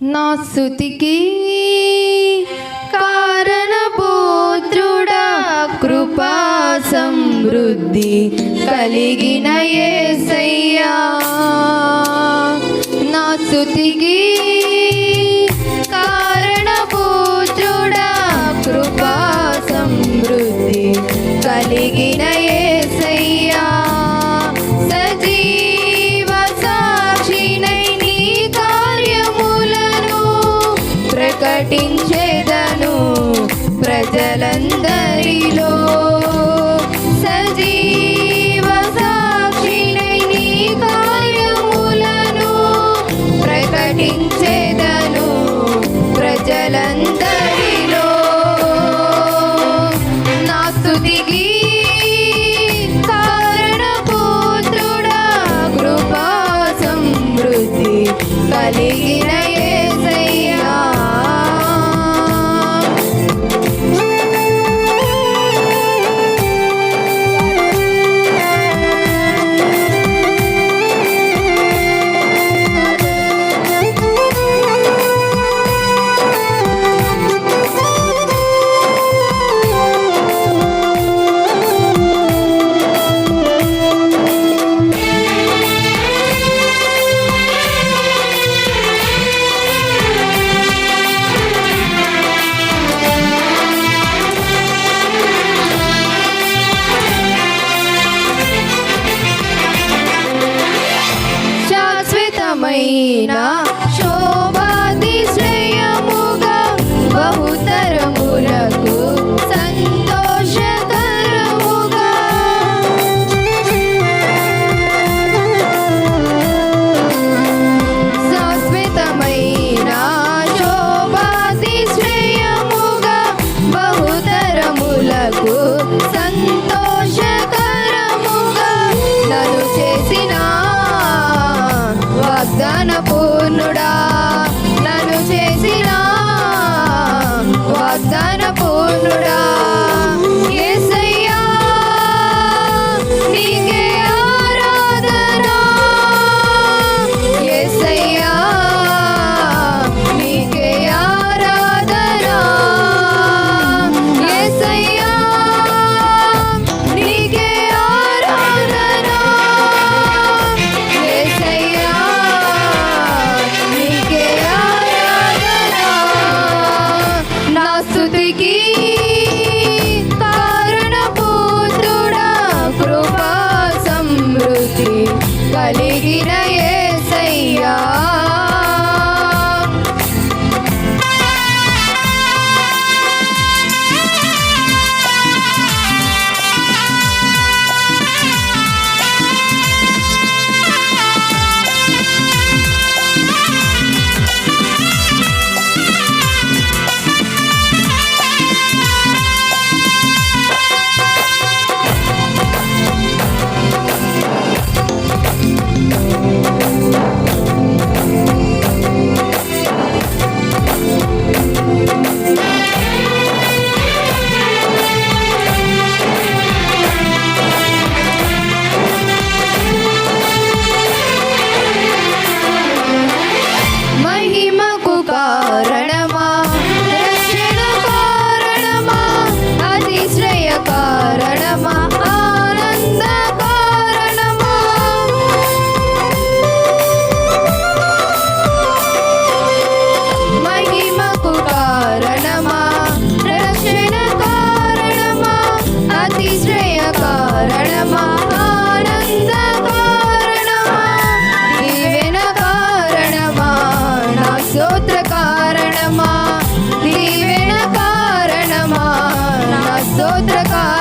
నా స్థుతికి కారణపోత్రుడా కృపా సమృద్ధి కలిగిన ఏసయ్యా. నా స్థుతికి కారణపోత్రుడా కృపా సమృద్ధి కలిగిన the outra coisa.